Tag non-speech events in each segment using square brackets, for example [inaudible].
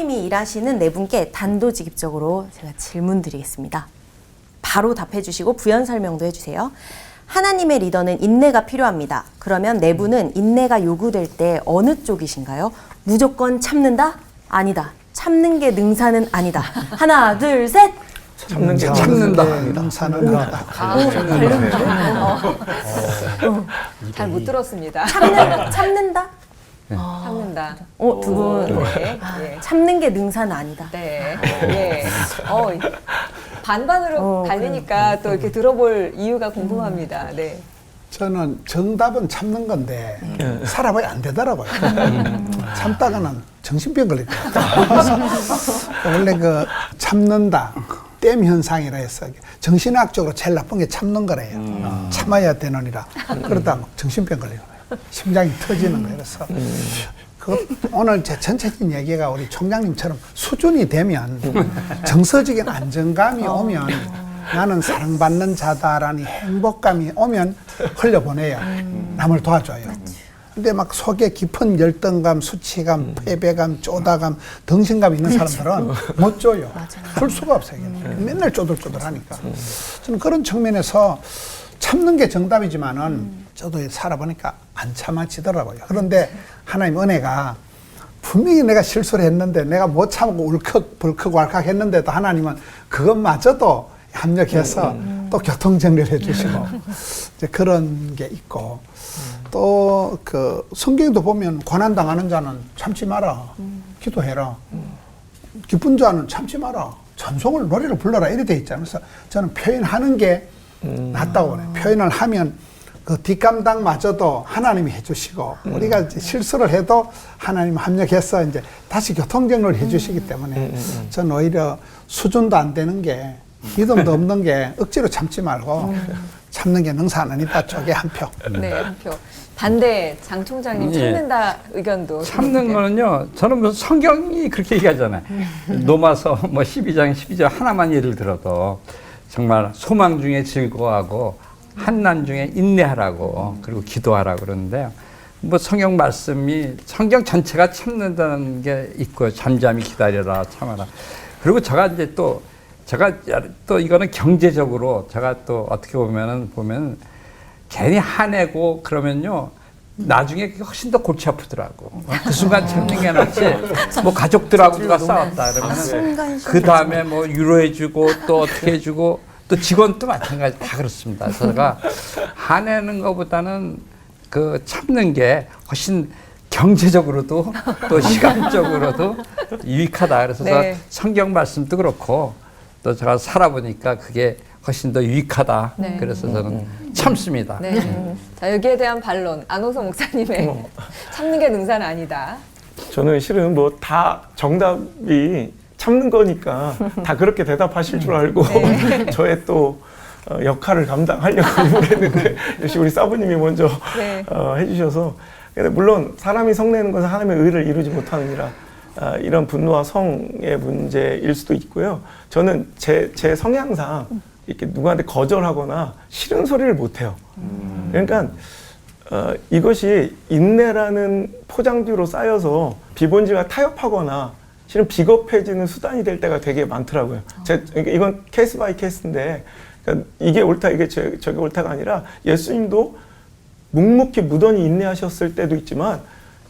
사모님이 일하시는 네 분께 단도직입적으로 제가 질문 드리겠습니다. 바로 답해 주시고 부연 설명도 해 주세요. 하나님의 리더는 인내가 필요합니다. 그러면 네 분은 인내가 요구될 때 어느 쪽이신가요? 무조건 참는다? 아니다. 참는 게 능사는 아니다. 하나, 둘, 셋. 참는 게 참는다. 능사는 하다. 잘 못 들었습니다. 참는, 참는다? 참는다. 어, 두 분. 네. 예. 참는 게 능사는 아니다. 네. 예. 어, 반반으로 어, 갈리니까 또 이렇게 들어볼 이유가 궁금합니다. 네. 저는 정답은 참는 건데 살아봐야 안 되더라고요. 참다가는 정신병 걸릴 것 같아요. [laughs] 원래 그 참는다. 댐 현상이라 해서 정신학적으로 제일 나쁜 게 참는 거래요. 참아야 되느니라. 그러다 막 정신병 걸리는 거예요. 심장이 터지는 거예요. 그래서 그 오늘 제 전체적인 얘기가 우리 총장님처럼 수준이 되면 정서적인 안정감이 오면 나는 사랑받는 자다라는 행복감이 오면 흘려보내야 남을 도와줘요. 근데 막 속에 깊은 열등감, 수치감, 패배감, 쪼다감, 덩신감 있는 사람들은 못 줘요. 줄 수가 없어요. 맨날 쪼들쪼들하니까. 저는 그런 측면에서 참는 게 정답이지만은 저도 살아보니까 안 참아지더라고요. 그런데 하나님 은혜가 분명히 내가 실수를 했는데 내가 못 참고 울컥 벌컥 왈칵 했는데도 하나님은 그것마저도 합력해서 또 교통정리를 해주시고 이제 그런 게 있고 또그 성경도 보면 고난 당하는 자는 참지 마라 기도해라 기쁜 자는 참지 마라 찬송을 노래를 불러라 이래 돼 있잖아요. 그래서 저는 표현하는 게 낫다고 보네요. 표현을 하면 그 뒷감당마저도 하나님이 해주시고 우리가 이제 실수를 해도 하나님 합력해서 이제 다시 교통정리를 해주시기 때문에 저는 오히려 수준도 안 되는 게 기름도 없는 게 억지로 참지 말고 참는 게 능사는 아니다 쪽에 한 표. 네, 한 표. 반대 장 총장님 예. 참는다 의견도 참는. 거는요, 저는 무슨 성경이 그렇게 얘기하잖아요. 노마서 뭐 12장, 12장 하나만 예를 들어도 정말 소망 중에 즐거워하고 한난 중에 인내하라고 그리고 기도하라고 그러는데요. 뭐 성경 말씀이 성경 전체가 참는다는 게 있고요. 잠잠히 기다려라, 참아라. 그리고 제가 이제 또 제가 또 이거는 경제적으로 제가 또 어떻게 보면은 보면 괜히 화내고 그러면요. 나중에 훨씬 더 골치 아프더라고. 그 순간 참는 게 낫지. 뭐 가족들하고 누가 싸웠다 그러면 그 다음에 뭐 위로해주고 또 어떻게 해주고 또 직원도 마찬가지 다 그렇습니다. 제가 화내는 것보다는 그 참는 게 훨씬 경제적으로도 또 [laughs] 시간적으로도 유익하다. 그래서 네. 성경 말씀도 그렇고 또 제가 살아보니까 그게 훨씬 더 유익하다. 네. 그래서 저는 참습니다. 네. 자, 여기에 대한 반론. 안호성 목사님의 어. [laughs] 참는 게 능사는 아니다. 저는 실은 뭐 다 정답이 참는 거니까 다 그렇게 대답하실 줄 알고 [laughs] 저의 또 어, 역할을 감당하려고 [laughs] 했는데 역시 우리 사부님이 먼저 네. 어, 해주셔서 근데 물론 사람이 성내는 것은 하나님의 의를 이루지 못하느니라 아, 이런 분노와 성의 문제일 수도 있고요. 저는 제, 제 성향상 이렇게 누구한테 거절하거나 싫은 소리를 못해요. 그러니까 어, 이것이 인내라는 포장지로 쌓여서 비본지가 타협하거나 실은 비겁해지는 수단이 될 때가 되게 많더라고요. 제, 그러니까 이건 케이스 바이 케이스인데 그러니까 이게 옳다 이게 저, 저게 옳다가 아니라 예수님도 묵묵히 무던히 인내하셨을 때도 있지만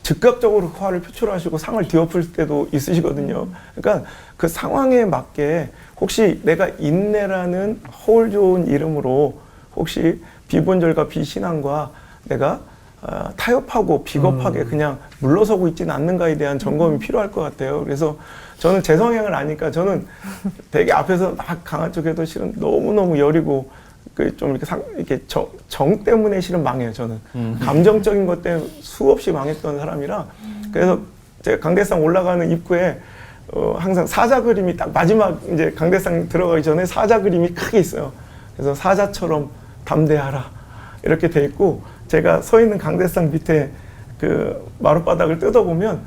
즉각적으로 화를 표출하시고 상을 뒤엎을 때도 있으시거든요. 그러니까 그 상황에 맞게 혹시 내가 인내라는 허울 좋은 이름으로 혹시 비본절과 비신앙과 내가 어, 타협하고 비겁하게 그냥 물러서고 있지는 않는가에 대한 점검이 필요할 것 같아요. 그래서 저는 제 성향을 아니까 저는 되게 앞에서 막 강한 쪽에도 실은 너무너무 여리고 그 좀 이렇게 상, 이렇게 정, 정 때문에 실은 망해요, 저는. 감정적인 것 때문에 수없이 망했던 사람이라. 그래서 제가 강대상 올라가는 입구에 어, 항상 사자 그림이 딱 마지막 이제 강대상 들어가기 전에 사자 그림이 크게 있어요. 그래서 사자처럼 담대하라. 이렇게 돼 있고 제가 서 있는 강대상 밑에 그 마룻바닥을 뜯어보면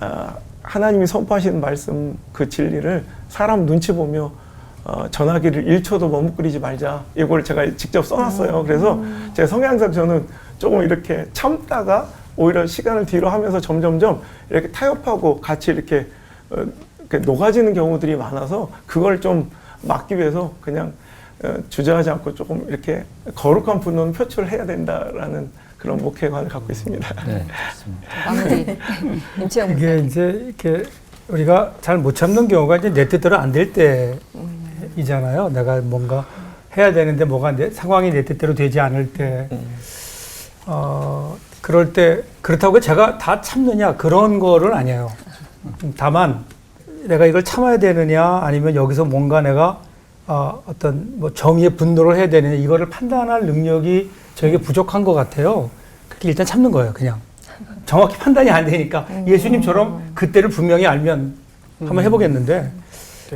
아, 하나님이 선포하시는 말씀 그 진리를 사람 눈치 보며 어, 전하기를 1초도 머뭇거리지 말자. 이걸 제가 직접 써놨어요. 그래서 제 성향상 저는 조금 이렇게 참다가 오히려 시간을 뒤로 하면서 점점점 이렇게 타협하고 같이 이렇게 어, 이렇게 녹아지는 경우들이 많아서 그걸 좀 막기 위해서 그냥 어, 주저하지 않고 조금 이렇게 거룩한 분노는 표출해야 된다라는 그런 목회관을 갖고 있습니다. 네. 마무리. [laughs] 임채영 이게. 이제 이렇게 우리가 잘 못 참는 경우가 이제 내 뜻대로 안 될 때이잖아요. 내가 뭔가 해야 되는데 뭐가 내, 상황이 내 뜻대로 되지 않을 때, 어, 그럴 때 그렇다고 제가 다 참느냐 그런 거를 아니에요. 다만 내가 이걸 참아야 되느냐 아니면 여기서 뭔가 내가 어, 어떤 뭐 정의의 분노를 해야 되느냐 이거를 판단할 능력이 저에게 부족한 것 같아요. 그렇게 일단 참는 거예요, 그냥. 정확히 판단이 안 되니까 예수님처럼 그때를 분명히 알면 한번 해보겠는데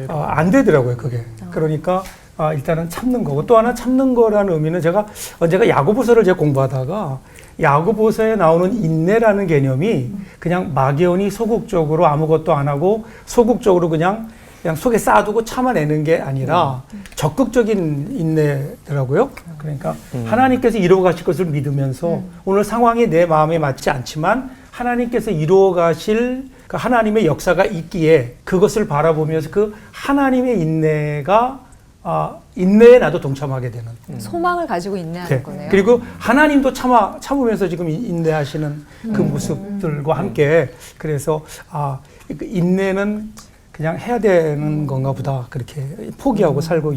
어, 안 되더라고요, 그게. 그러니까 아, 일단은 참는 거고 또 하나 참는 거라는 의미는 제가 언제가 야고보서를 제가 공부하다가 야고보서에 나오는 인내라는 개념이 그냥 막연히 소극적으로 아무것도 안 하고 소극적으로 그냥 그냥 속에 쌓아두고 참아내는 게 아니라 적극적인 인내더라고요. 그러니까 하나님께서 이루어 가실 것을 믿으면서 오늘 상황이 내 마음에 맞지 않지만 하나님께서 이루어 가실 그 하나님의 역사가 있기에 그것을 바라보면서 그 하나님의 인내가 아, 인내에 나도 동참하게 되는. 소망을 가지고 인내하는 네. 거네요. 그리고 하나님도 참아 참으면서 지금 인- 인내하시는 그 모습들과 함께 그래서 아, 그 인내는 그냥 해야 되는 건가 보다 그렇게 포기하고 살고